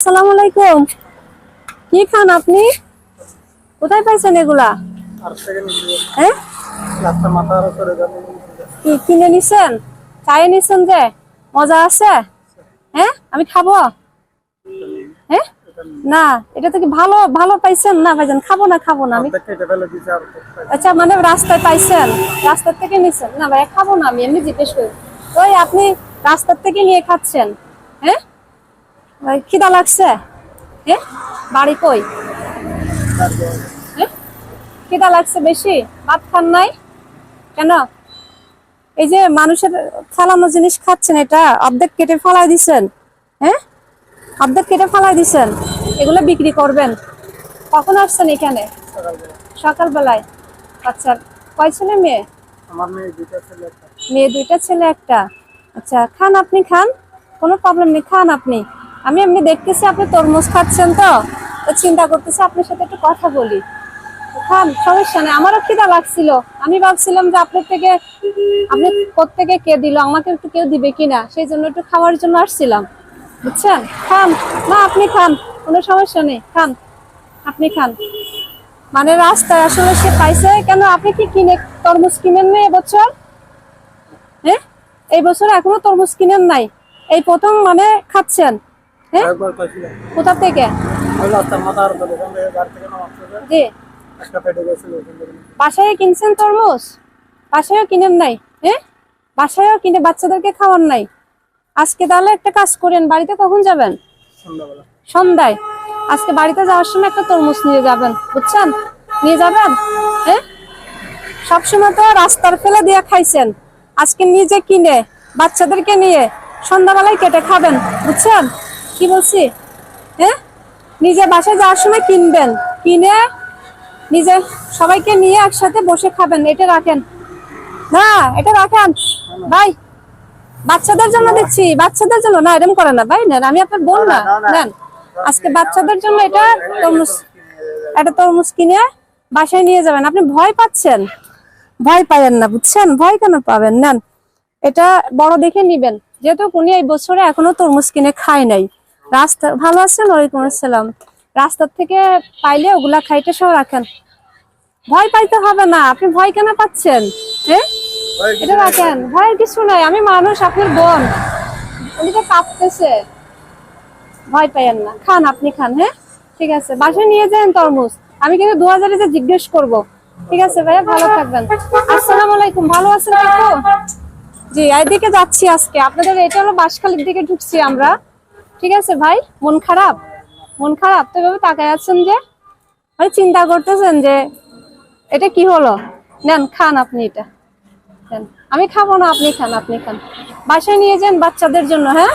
আসসালামু আলাইকুম। কি খান আপনি? কোথায় পাইছেন এগুলা? হ্যাঁ? যাবে। কি কিনে নিছেন? চায়ে নিছেন যে? মজা আছে? হ্যাঁ? আমি খাব? হ্যাঁ? না এটা তো কি ভালো ভালো পাইছেন? না ভাইজান খাব না খাব না। আমি? আচ্ছা মানে রাস্তায় পাইছেন? রাস্তার থেকে নিছেন? না ভাই খাব না আমি এমনি জিজ্ঞেস করি। ওই আপনি রাস্তার থেকে নিয়ে খাচ্ছেন হ্যাঁ? খিদা লাগছে? হ্যাঁ বাড়ি কই? খিদা লাগছে বেশি? ভাত খান নাই? কেন? এই যে মানুষের ফেলানো জিনিস খাচ্ছেন এটা অর্ধেক কেটে ফেলাই দিছেন। হ্যাঁ অর্ধেক কেটে ফেলাই দিছেন। এগুলো বিক্রি করবেন। কখন আসছেন এখানে? সকালবেলায়। আচ্ছা কয় ছেলে মেয়ে? মেয়ে দুইটা ছেলে একটা। আচ্ছা খান আপনি খান। কোনো প্রবলেম নেই খান আপনি। আমি এমনি দেখতেছি আপনি তরমুজ খাচ্ছেন তো চিন্তা করতেছি আপনার সাথে একটু কথা বলি। খান, সমস্যা নেই, আমারও খিদা লাগছিল। আমি ভাবছিলাম যে আপনার থেকে আপনি কোত্থেকে কে দিল, আমাকে একটু কেউ দিবে কিনা, সেই জন্য একটু খাওয়ার জন্য আসছিলাম। বুঝছেন? খান, না, আপনি খান, কোনো সমস্যা নেই, খান, আপনি খান। মানে রাস্তায় আসলে সে পাইছে, কেন আপনি কি কিনে, তরমুজ কিনেন না এবছর? হ্যাঁ? এই বছর এখনও তরমুজ কিনেন নাই। এই প্রথম মানে খাচ্ছেন। কোথা থেকে? জি। বাসায় কিনছেন তরমুজ? বাসায়ও কিনেন নাই? হ্যাঁ? বাসায়ও কিনে বাচ্চাদেরকে খাওয়ান নাই? আজকে তাহলে একটা কাজ করেন বাড়িতে কখন যাবেন? সন্ধ্যায়। আজকে বাড়িতে যাওয়ার সময় একটা তরমুজ নিয়ে যাবেন বুঝছেন? নিয়ে যাবেন? হ্যাঁ? সবসময় তো রাস্তার ফেলে দিয়ে খাইছেন। আজকে নিজে কিনে বাচ্চাদেরকে নিয়ে সন্ধ্যাবেলায় কেটে খাবেন বুঝছেন? কি বলছি? হ্যাঁ? নিজে বাসায় যাওয়ার সময় কিনবেন। কিনে নিজে সবাইকে নিয়ে একসাথে বসে খাবেন। এটা রাখেন। না এটা রাখেন। ভাই বাচ্চাদের জন্য দিচ্ছি বাচ্চাদের জন্য না এরকম করে না। ভাই নেন আমি আপনার বোন না। নেন। আজকে বাচ্চাদের জন্য এটা তরমুজ এটা তরমুজ কিনে বাসায় নিয়ে যাবেন। আপনি ভয় পাচ্ছেন। ভয় পাবেন না বুঝছেন? ভয় কেন পাবেন? নেন। এটা বড় দেখে নিবেন। যেহেতু উনি এই বছরে এখনও তরমুজ কিনে খায় নাই। রাস্তা ভালো আছেন ওয়ালাইকুম আসসালাম। রাস্তার থেকে পাইলে ওগুলা খাইতে সহ রাখেন। ভয় পাইতে হবে না আপনি ভয় কেন পাচ্ছেন? হ্যাঁ এটা রাখেন ভয়ের কিছু নাই আমি মানুষ আপনার বোন। উনি তো কাঁপতেছে ভয় পাইয়েন না খান আপনি খান হ্যাঁ ঠিক আছে বাসায় নিয়ে যান তরমুজ। আমি কিন্তু দু হাজারে যে জিজ্ঞেস করব। ঠিক আছে ভাইয়া ভালো থাকবেন। আসসালামু আলাইকুম ভালো আছেন জি এইদিকে যাচ্ছি আজকে। আপনাদের এটা হলো বাসখালীর দিকে ঢুকছি আমরা। ঠিক আছে ভাই? মন খারাপ? মন খারাপ? তো এভাবে তাকায় আছেন যে? ভাই চিন্তা করতেছেন যে এটা কি হলো? নেন, খান আপনি এটা। আমি খাব না, আপনি খান আপনি খান। বাসায় নিয়ে যান বাচ্চাদের জন্য হ্যাঁ?